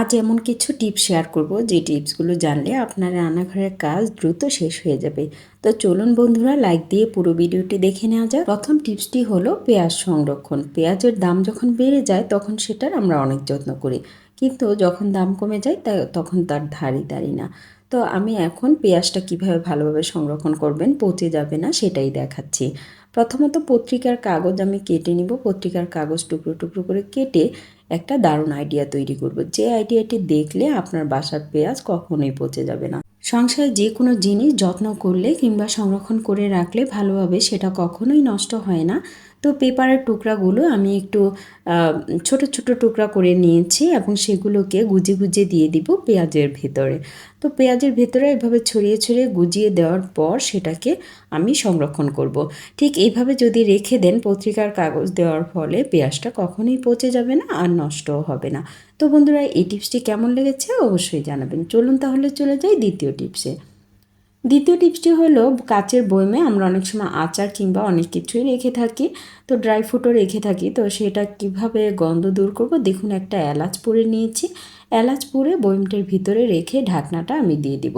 আজ এমন কিছু টিপস শেয়ার করব, যে টিপসগুলো জানলে আপনার রান্নাঘরের কাজ দ্রুত শেষ হয়ে যাবে। তো চলুন বন্ধুরা লাইক দিয়ে পুরো ভিডিওটি দেখে নেওয়া যাক। প্রথম টিপসটি হলো পেঁয়াজ সংরক্ষণ। পেঁয়াজের দাম যখন বেড়ে যায়, তখন সেটার আমরা অনেক যত্ন করি। কিন্তু যখন দাম কমে যায় তা তখন তার ধারি দাঁড়ি না। তো আমি এখন পেঁয়াজটা কীভাবে ভালোভাবে সংরক্ষণ করবেন, পচে যাবে না, সেটাই দেখাচ্ছি। প্রথমত পত্রিকার কাগজ আমি কেটে নিব। পত্রিকার কাগজ টুকরো টুকরো করে কেটে একটা দারুণ আইডিয়া তৈরি করব। যে আইডিয়াটি দেখলে আপনার বাসার পেঁয়াজ কখনোই পচে যাবে না। সংসারে যে কোনো জিনিস যত্ন করলে কিংবা সংরক্ষণ করে রাখলে ভালোভাবে সেটা কখনোই নষ্ট হয় না। তো পেপারের টুকরাগুলো আমি একটু ছোট ছোট টুকরা করে নিয়েছি এবং সেগুলোকে গুজে গুজে দিয়ে দিব পেঁয়াজের ভেতরে। তো পেঁয়াজের ভেতরে এভাবে ছড়িয়ে ছড়িয়ে গুজিয়ে দেওয়ার পর সেটাকে আমি সংরক্ষণ করব। ঠিক এইভাবে যদি রেখে দেন পত্রিকার কাগজ দেওয়ার ফলে পেঁয়াজটা কখনোই পচে যাবে না আর নষ্টও হবে না। তো বন্ধুরা, এই টিপসটি কেমন লেগেছে অবশ্যই জানাবেন। চলুন তাহলে চলে যাই দ্বিতীয় টিপসে। দ্বিতীয় টিপসটি হলো, কাচের বইমে আমরা অনেক সময় আচার কিংবা অনেক কিছুই রেখে থাকি। তো ড্রাই ফ্রুটও রেখে থাকি। তো সেটা কীভাবে গন্ধ দূর করব? দেখুন, একটা এলাচ পরে নিয়েছি। এলাচ পুড়ে বইমটার ভিতরে রেখে ঢাকনাটা আমি দিয়ে দিব।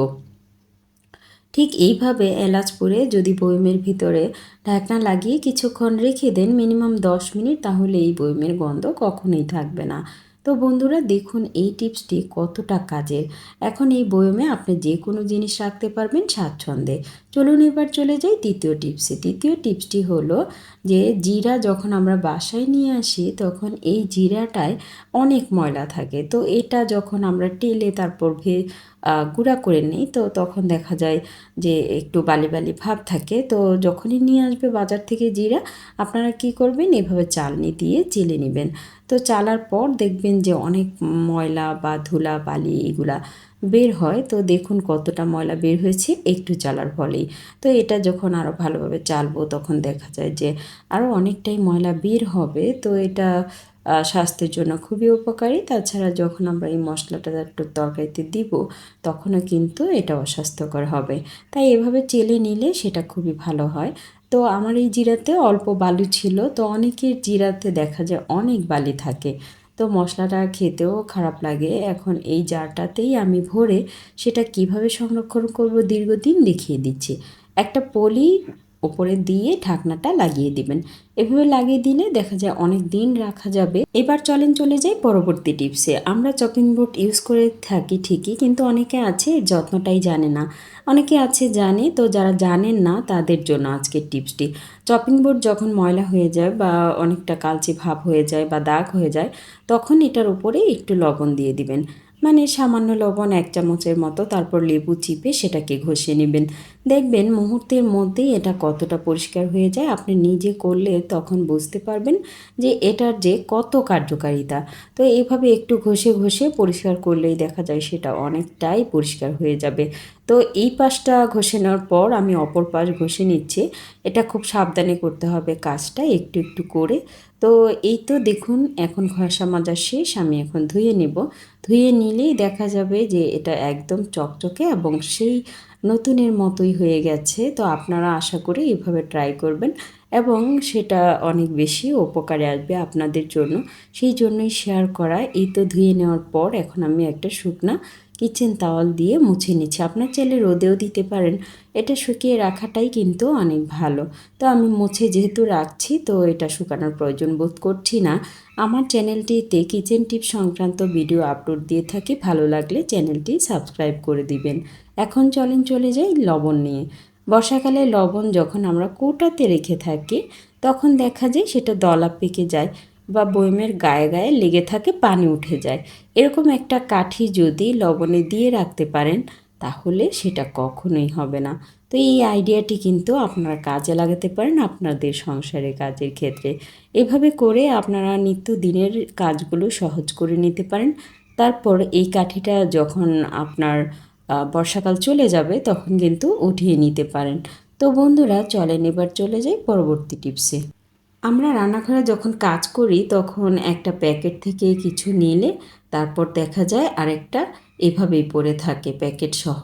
ঠিক এইভাবে এলাচ পুড়ে যদি বয়মের ভিতরে ঢাকনা লাগিয়ে কিছুক্ষণ রেখে দেন মিনিমাম দশ মিনিট, তাহলে এই বয়মের গন্ধ কখনোই থাকবে না। তো বন্ধুরা, দেখুন এই টিপসটি কতটা কাজের। এখন এই বয়মে আপনি যে কোনো জিনিস রাখতে পারবেন স্বাচ্ছন্দ্যে। চলুন এবার চলে যাই তৃতীয় টিপসে। তৃতীয় টিপসটি হলো যে, জিরা যখন আমরা বাসায় নিয়ে আসি, তখন এই জিরাটায় অনেক ময়লা থাকে। তো এটা যখন আমরা টেলে তারপর ভে গুঁড়া করে নিই, তো তখন দেখা যায় যে, একটু বালি বালি ভাব থাকে। তো যখনই নিয়ে আসবে বাজার থেকে জিরা, আপনারা কি করবেন? এভাবে চালনি দিয়ে চেলে নেবেন। তো চালার পর দেখবেন যে, অনেক ময়লা বা ধুলা, বালি এগুলা বের হয়, তো দেখুন কতটা ময়লা বের হয়েছে একটু চালার ফলেই। তো এটা যখন আরও ভালোভাবে চালবো তখন দেখা যায় যে আরও অনেকটাই ময়লা বের হবে, তো এটা স্বাস্থ্যের জন্য খুবই উপকারী। তাছাড়া যখন আমরা এই মশলাটা একটু তরকারিতে দিব, তখনও কিন্তু এটা অস্বাস্থ্যকর হবে। তাই এভাবে চেলে নিলে সেটা খুবই ভালো হয়। তো আমার এই জিরাতে অল্প বালু ছিল, তো অনেকের জিরাতে দেখা যায় অনেক বালি থাকে। তো মশলাটা খেতেও খারাপ লাগে। এখন এই জারটাতেই আমি ভরে সেটা কীভাবে সংরক্ষণ করব দীর্ঘদিন দেখিয়ে দিচ্ছি। একটা পলি ওপরে দিয়ে ঢাকনাটা লাগিয়ে দিবেন। এভাবে লাগিয়ে দিলে দেখা যায় অনেক দিন রাখা যাবে। এবার চলেন চলে যাই পরবর্তী টিপসে। আমরা চপিং বোর্ড ইউজ করে থাকি ঠিকই, কিন্তু অনেকে আছে যত্নটাই জানে না। অনেকে আছে জানে, তো যারা জানেন না তাদের জন্য আজকের টিপসটি। চপিং বোর্ড যখন ময়লা হয়ে যায় বা অনেকটা কালচে ভাব হয়ে যায় বা দাগ হয়ে যায়, তখন এটার উপরে একটু লবণ দিয়ে দিবেন। মানে সামান্য লবণ এক চামচের মতো, তারপর লেবু চিপে সেটাকে ঘষে নেবেন। দেখবেন মুহূর্তের মধ্যেই এটা কতটা পরিষ্কার হয়ে যায়। আপনি নিজে করলে তখন বুঝতে পারবেন যে এটার যে কত কার্যকারিতা। তো এইভাবে একটু ঘষে ঘষে পরিষ্কার করলেই দেখা যায় সেটা অনেকটাই পরিষ্কার হয়ে যাবে। তো এই পাশটা ঘষে নেওয়ার পর আমি অপর পাশ ঘষে নিচ্ছি। এটা খুব সাবধানে করতে হবে কাজটা, একটু একটু করে। তো এই তো দেখুন, এখন ঘষা মাজা শেষ, আমি এখন ধুয়ে নেব। ধুয়ে নিলেই দেখা যাবে যে এটা একদম চকচকে এবং সেই নতুনের মতোই হয়ে গেছে। তো আপনারা আশা করি এইভাবে ট্রাই করবেন এবং সেটা অনেক বেশি উপকারে আসবে আপনাদের জন্য। সেই জন্যই শেয়ার করা। এই তো ধুয়ে নেওয়ার পর এখন আমি একটা শুকনা কিচেন তাওয়াল দিয়ে মুছে নিচ্ছি। আপনার চাইলে রোদেও দিতে পারেন। এটা শুকিয়ে রাখাটাই কিন্তু অনেক ভালো। তো আমি মুছে যেহেতু রাখছি, তো এটা শুকানোর প্রয়োজন বোধ করছি না। আমার চ্যানেলটিতে কিচেন টিপ সংক্রান্ত ভিডিও আপলোড দিয়ে থাকি। ভালো লাগলে চ্যানেলটি সাবস্ক্রাইব করে দিবেন। এখন চলেন, চলে যাই লবণ নিয়ে। বর্ষাকালে লবণ যখন আমরা কৌটাতে রেখে থাকি, তখন দেখা যায় সেটা দলা পেকে যায়। বা বয়মের গায়ে গায়ে লেগে থাকে, পানি উঠে যায়। এরকম একটা কাঠি যদি লবণে দিয়ে রাখতে পারেন, তাহলে সেটা কখনোই হবে না। তো এই আইডিয়াটি কিন্তু আপনারা কাজে লাগাতে পারেন আপনাদের সংসারের কাজের ক্ষেত্রে। এভাবে করে আপনারা নিত্যদিনের কাজগুলো সহজ করে নিতে পারেন। তারপর এই কাঠিটা যখন আপনার বর্ষাকাল চলে যাবে, তখন কিন্তু উঠিয়ে নিতে পারেন। তো বন্ধুরা, চলেন এবার চলে যাই পরবর্তী টিপসে। আমরা রান্নাঘরে যখন কাজ করি, তখন একটা প্যাকেট থেকে কিছু নিলে তারপর দেখা যায় আরেকটা এভাবেই পড়ে থাকে প্যাকেট সহ।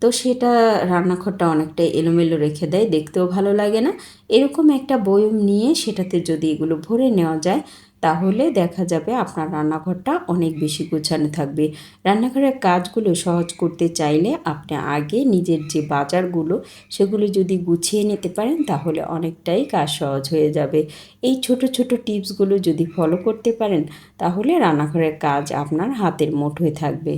তো সেটা রান্নাঘরটা অনেকটা এলোমেলো রেখে দেয়, দেখতেও ভালো লাগে না। এরকম একটা বয়ম নিয়ে সেটাতে যদি এগুলো ভরে নেওয়া যায় তাহলে দেখা যাবে আপনার রান্নাঘরটা অনেক বেশি গোছানো থাকবে। রান্নাঘরের কাজগুলো সহজ করতে চাইলে আপনি আগে নিজের যে বাজারগুলো, সেগুলো যদি গুছিয়ে নিতে পারেন, তাহলে অনেকটাই কাজ সহজ হয়ে যাবে। এই ছোট ছোট টিপসগুলো যদি ফলো করতে পারেন, তাহলে রান্নাঘরের কাজ আপনার হাতের মুঠোয় থাকবে।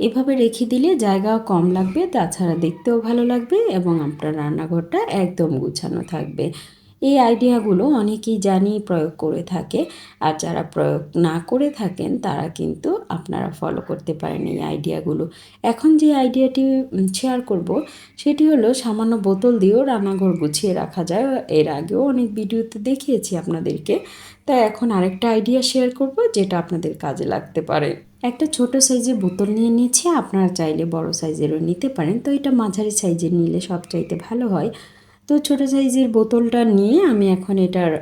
এভাবে রেখে দিলে জায়গাও কম লাগবে, তাছাড়া দেখতেও ভালো লাগবে এবং আপনার রান্নাঘরটা একদম গুছানো থাকবে। এই আইডিয়াগুলো অনেকেই জানি প্রয়োগ করে থাকে আর যারা প্রয়োগ না করে থাকেন তারা কিন্তু আপনারা ফলো করতে পারেন এই আইডিয়াগুলো। এখন যে আইডিয়াটি শেয়ার করব, সেটি হলো সামান্য বোতল দিয়েও রান্নাঘর গুছিয়ে রাখা যায়। এর আগেও অনেক ভিডিওতে দেখিয়েছি আপনাদেরকে। তাই এখন আরেকটা আইডিয়া শেয়ার করব, যেটা আপনাদের কাজে লাগতে পারে। একটা ছোট সাইজের বোতল নিয়ে নিয়েছি আপনারা চাইলে বড় সাইজেরও নিতে পারেন। তো এটা মাঝারি সাইজের নিলে সবচাইতে ভালো হয়। তো ছোটো সাইজের বোতলটা নিয়ে আমি এখন এটার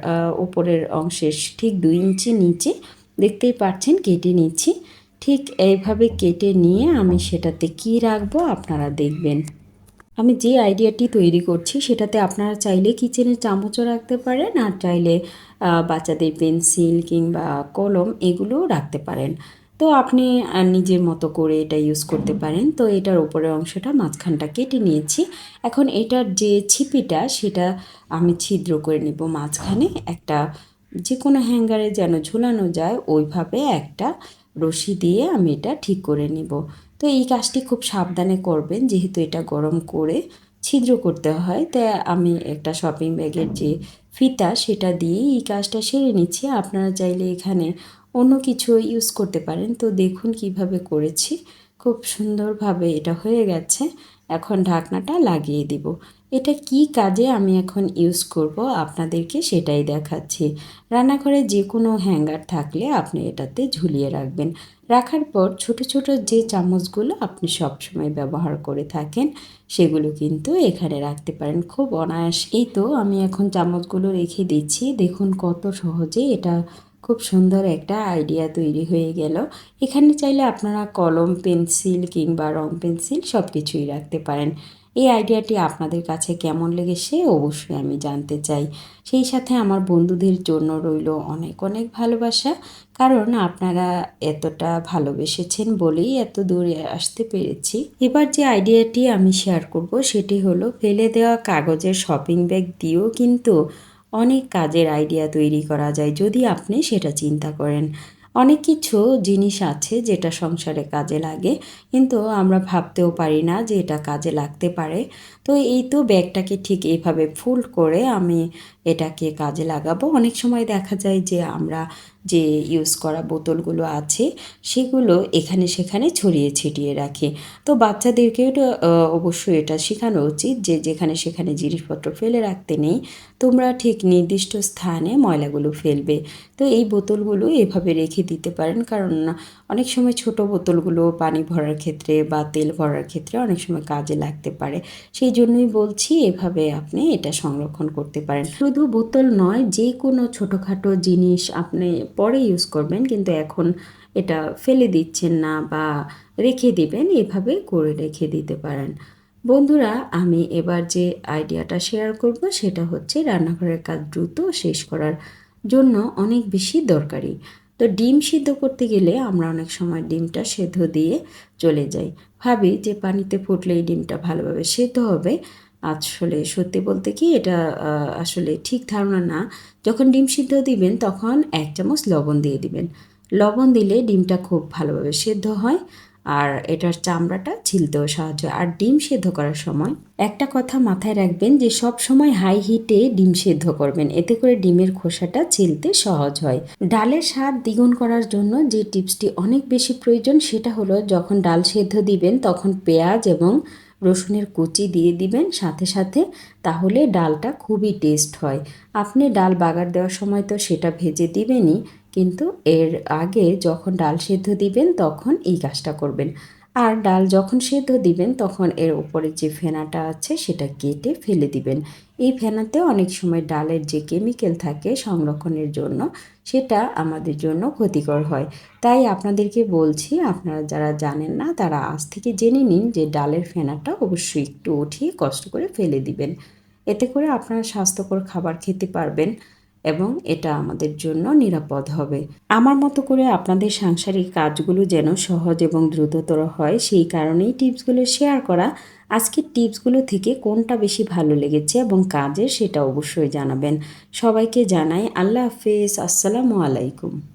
উপরের অংশের ঠিক দুই ইঞ্চি নিচে দেখতেই পাচ্ছেন কেটে নিচ্ছি। ঠিক এইভাবে কেটে নিয়ে আমি সেটাতে কি রাখব আপনারা দেখবেন। আমি যে আইডিয়াটি তৈরি করছি সেটাতে আপনারা চাইলে কিচেনের চামচও রাখতে পারেন আর চাইলে বাচ্চাদের পেন্সিল কিংবা কলম এগুলোও রাখতে পারেন। তো আপনি নিজের মতো করে এটা ইউজ করতে পারেন। তো এটার উপরের অংশটা মাঝখানটা কেটে নিয়েছি। এখন এটার যে ছিপিটা, সেটা আমি ছিদ্র করে নিব মাঝখানে। একটা যে কোনো হ্যাঙ্গারে যেন ঝুলানো যায়, ওইভাবে একটা রশি দিয়ে আমি এটা ঠিক করে নিব। তো এই কাজটি খুব সাবধানে করবেন, যেহেতু এটা গরম করে ছিদ্র করতে হয়। তাই আমি একটা শপিং ব্যাগের যে ফিতা, সেটা দিয়ে এই কাজটা সেরে নিচ্ছি। আপনারা চাইলে এখানে অন্য কিছু ইউজ করতে পারেন। তো দেখুন কীভাবে করেছি। খুব সুন্দরভাবে এটা হয়ে গেছে। এখন ঢাকনাটা লাগিয়ে দিব। এটা কি কাজে আমি এখন ইউজ করব আপনাদেরকে সেটাই দেখাচ্ছি। রান্নাঘরে যে কোনো হ্যাঙ্গার থাকলে আপনি এটাতে ঝুলিয়ে রাখবেন। রাখার পর ছোট ছোট যে চামচগুলো আপনি সবসময় ব্যবহার করে থাকেন, সেগুলো কিন্তু এখানে রাখতে পারেন। খুব অনায়াস এই তো আমি এখন চামচগুলো রেখে দিচ্ছি। দেখুন কত সহজে এটা খুব সুন্দর একটা আইডিয়া তৈরি হয়ে গেল। এখানে চাইলে আপনারা কলম, পেন্সিল কিংবা রং পেন্সিল সব কিছুই রাখতে পারেন। এই আইডিয়াটি আপনাদের কাছে কেমন লেগেছে অবশ্যই আমি জানতে চাই। সেই সাথে আমার বন্ধুদের জন্য রইল অনেক অনেক ভালোবাসা, কারণ আপনারা এতটা ভালোবেসেছেন বলেই এত দূরে আসতে পেরেছি। এবার যে আইডিয়াটি আমি শেয়ার করব সেটি হলো ফেলে দেওয়া কাগজের শপিং ব্যাগ দিয়েও কিন্তু অনেক কাজের আইডিয়া তৈরি করা যায় যদি আপনি সেটা চিন্তা করেন। অনেক কিছু জিনিস আছে যেটা সংসারে কাজে লাগে, কিন্তু আমরা ভাবতেও পারি না যে এটা কাজে লাগতে পারে। তো এই তো ব্যাগটাকে ঠিক এইভাবে ফুল করে আমি এটাকে কাজে লাগাবো। অনেক সময় দেখা যায় যে আমরা যে ইউজ করা বোতলগুলো আছে, সেগুলো এখানে সেখানে ছড়িয়ে ছিটিয়ে রাখি। তো বাচ্চাদেরকেও অবশ্যই এটা শেখানো উচিত যে যেখানে সেখানে জিনিসপত্র ফেলে রাখতে নেই, তোমরা ঠিক নির্দিষ্ট স্থানে ময়লাগুলো ফেলবে। তো এই বোতলগুলো এভাবে রেখে দিতে পারেন। কারণ অনেক সময় ছোট বোতলগুলো পানি ভরার ক্ষেত্রে বা তেল ভরার ক্ষেত্রে অনেক সময় কাজে লাগতে পারে। সেই জন্যই বলছি এভাবে আপনি এটা সংরক্ষণ করতে পারেন। শুধু বোতল নয়, যে কোনো ছোটোখাটো জিনিস আপনি পরে ইউজ করবেন, কিন্তু এখন এটা ফেলে দিচ্ছেন না বা রেখে দিবেন, এভাবে করে রেখে দিতে পারেন। বন্ধুরা, আমি এবার যে আইডিয়াটা শেয়ার করব, সেটা হচ্ছে রান্নাঘরের কাজ দ্রুত শেষ করার জন্য অনেক বেশি দরকারি। তো ডিম সিদ্ধ করতে গেলে আমরা অনেক সময় ডিমটা সেদ্ধ দিয়ে চলে যাই। ভাবি যে পানিতে ফুটলে এই ডিমটা ভালোভাবে সেদ্ধ হবে আসলে সত্যি বলতে কি এটা আসলে ঠিক ধারণা না। যখন ডিম সিদ্ধ দিবেন তখন এক চামচ লবণ দিয়ে দিবেন। লবণ দিলে ডিমটা খুব ভালোভাবে সেদ্ধ হয় আর এটার চামড়াটা ছিলতেও সাহায্য আর ডিম সেদ্ধ করার সময় একটা কথা মাথায় রাখবেন যে সব সময় হাই হিটে ডিম সেদ্ধ করবেন। এতে করে ডিমের খোসাটা ছিলতে সহজ হয়। ডালের স্বাদ দ্বিগুণ করার জন্য যে টিপসটি অনেক বেশি প্রয়োজন সেটা হলো যখন ডাল সেদ্ধ দিবেন তখন পেঁয়াজ এবং রসুনের কুচি দিয়ে দিবেন সাথে সাথে, তাহলে ডালটা খুবই টেস্ট হয়। আপনি ডাল বাগার দেওয়ার সময় তো সেটা ভেজে দিবেনই, কিন্তু এর আগে যখন ডাল সেদ্ধ দিবেন, তখন এই কাজটা করবেন। আর ডাল যখন সেদ্ধ দিবেন, তখন এর উপরে যে ফেনাটা আছে, সেটা কেটে ফেলে দিবেন। এই ফেনাতে অনেক সময় ডালের যে কেমিক্যাল থাকে সংরক্ষণের জন্য, সেটা আমাদের জন্য ক্ষতিকর হয়। তাই আপনাদেরকে বলছি, আপনারা যারা জানেন না, তারা আজ থেকে জেনে নিন যে ডালের ফেনাটা অবশ্যই একটু উঠিয়ে কষ্ট করে ফেলে দিবেন। এতে করে আপনারা স্বাস্থ্যকর খাবার খেতে পারবেন। এবং এটা আমাদের জন্য নিরাপদ হবে। আমার মতো করে আপনাদের সাংসারিক কাজগুলো যেন সহজ এবং দ্রুততর হয়, সেই কারণেই টিপসগুলো শেয়ার করা। আজকের টিপসগুলো থেকে কোনটা বেশি ভালো লেগেছে এবং কাজের সেটা অবশ্যই জানাবেন। সবাইকে জানাই আল্লাহ হাফেজ। আসসালামু আলাইকুম।